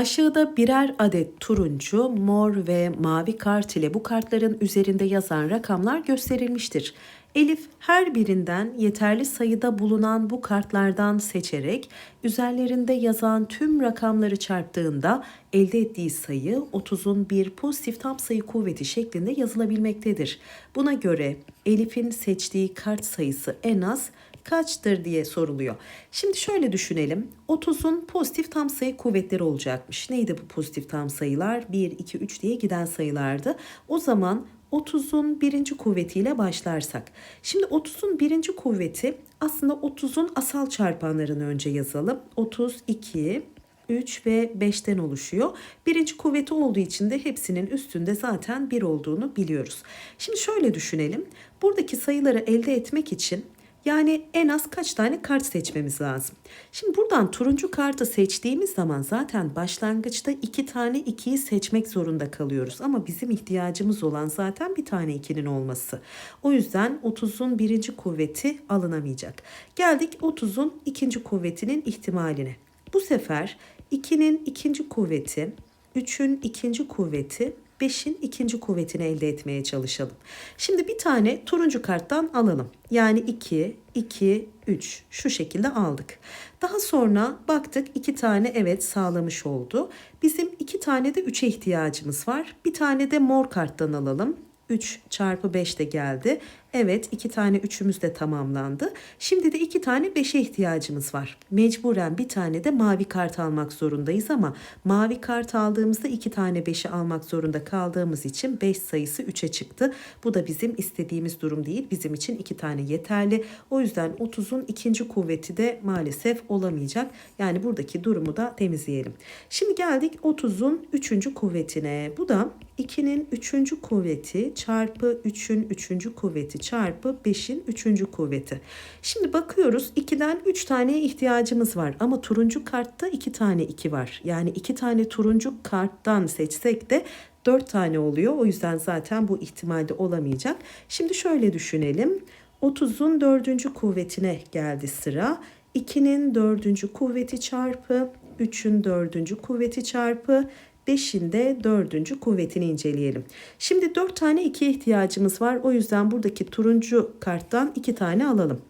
Aşağıda birer adet turuncu, mor ve mavi kart ile bu kartların üzerinde yazan rakamlar gösterilmiştir. Elif her birinden yeterli sayıda bulunan bu kartlardan seçerek üzerlerinde yazan tüm rakamları çarptığında elde ettiği sayı 30'un bir pozitif tam sayı kuvveti şeklinde yazılabilmektedir. Buna göre Elif'in seçtiği kart sayısı en az kaçtır diye soruluyor. Şimdi şöyle düşünelim. 30'un pozitif tam sayı kuvvetleri olacakmış. Neydi bu pozitif tam sayılar? 1, 2, 3 diye giden sayılardı. O zaman 30'un birinci kuvvetiyle başlarsak. Şimdi 30'un birinci kuvveti aslında 30'un asal çarpanlarını önce yazalım. 32, 3 ve 5'ten oluşuyor. Birinci kuvveti olduğu için de hepsinin üstünde zaten 1 olduğunu biliyoruz. Şimdi şöyle düşünelim. Buradaki sayıları elde etmek için yani en az kaç tane kart seçmemiz lazım. Şimdi buradan turuncu kartı seçtiğimiz zaman zaten başlangıçta iki tane ikiyi seçmek zorunda kalıyoruz. Ama bizim ihtiyacımız olan zaten bir tane ikinin olması. O yüzden 30'un birinci kuvveti alınamayacak. Geldik 30'un ikinci kuvvetinin ihtimaline. Bu sefer 2'nin ikinci kuvveti, 3'ün ikinci kuvveti 5'in ikinci kuvvetini elde etmeye çalışalım. Şimdi bir tane turuncu karttan alalım. Yani 2, 2, 3 şu şekilde aldık. Daha sonra baktık iki tane evet sağlamış oldu. Bizim iki tane de 3'e ihtiyacımız var. Bir tane de mor karttan alalım. 3 çarpı 5 de geldi. Evet iki tane 3'ümüz de tamamlandı. Şimdi de iki tane 5'e ihtiyacımız var. Mecburen bir tane de mavi kart almak zorundayız ama mavi kart aldığımızda iki tane 5'i almak zorunda kaldığımız için 5 sayısı 3'e çıktı. Bu da bizim istediğimiz durum değil. Bizim için iki tane yeterli. O yüzden 30'un ikinci kuvveti de maalesef olamayacak. Yani buradaki durumu da temizleyelim. Şimdi geldik 30'un 3. kuvvetine. Bu da 2'nin 3. kuvveti çarpı 3'ün 3. kuvveti çarpı 5'in 3. kuvveti. Şimdi bakıyoruz 2'den 3 taneye ihtiyacımız var ama turuncu kartta 2 tane 2 var. Yani 2 tane turuncu karttan seçsek de 4 tane oluyor. O yüzden zaten bu ihtimalde olamayacak. Şimdi şöyle düşünelim. 30'un 4. kuvvetine geldi sıra. 2'nin 4. kuvveti çarpı 3'ün 4. kuvveti çarpı 5'in de 4. kuvvetini inceleyelim. Şimdi 4 tane 2'ye ihtiyacımız var. O yüzden buradaki turuncu karttan 2 tane alalım.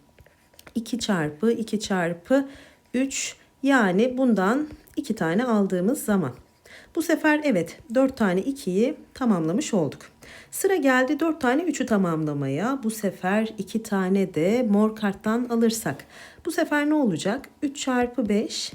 2 çarpı 2 çarpı 3 yani bundan 2 tane aldığımız zaman. Bu sefer evet 4 tane 2'yi tamamlamış olduk. Sıra geldi 4 tane 3'ü tamamlamaya. Bu sefer 2 tane de mor karttan alırsak. Bu sefer ne olacak? 3 çarpı 5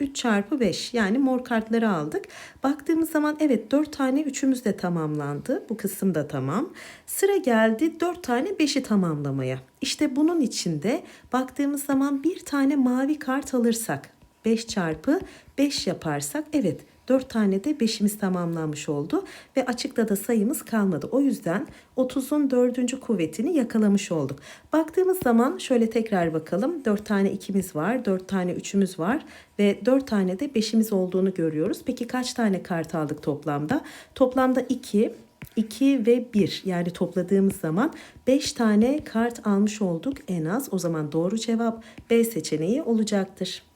3 çarpı 5 yani mor kartları aldık. Baktığımız zaman evet 4 tane 3'ümüz de tamamlandı. Bu kısım da tamam. Sıra geldi 4 tane 5'i tamamlamaya. İşte bunun içinde baktığımız zaman bir tane mavi kart alırsak 5 çarpı 5 yaparsak evet 4 tane de 5'imiz tamamlanmış oldu ve açıkta da sayımız kalmadı. O yüzden 30'un 4. kuvvetini yakalamış olduk. Baktığımız zaman şöyle tekrar bakalım. 4 tane 2'miz var, 4 tane 3'ümüz var ve 4 tane de 5'imiz olduğunu görüyoruz. Peki kaç tane kart aldık toplamda? Toplamda 2, 2 ve 1 yani topladığımız zaman 5 tane kart almış olduk en az. O zaman doğru cevap B seçeneği olacaktır.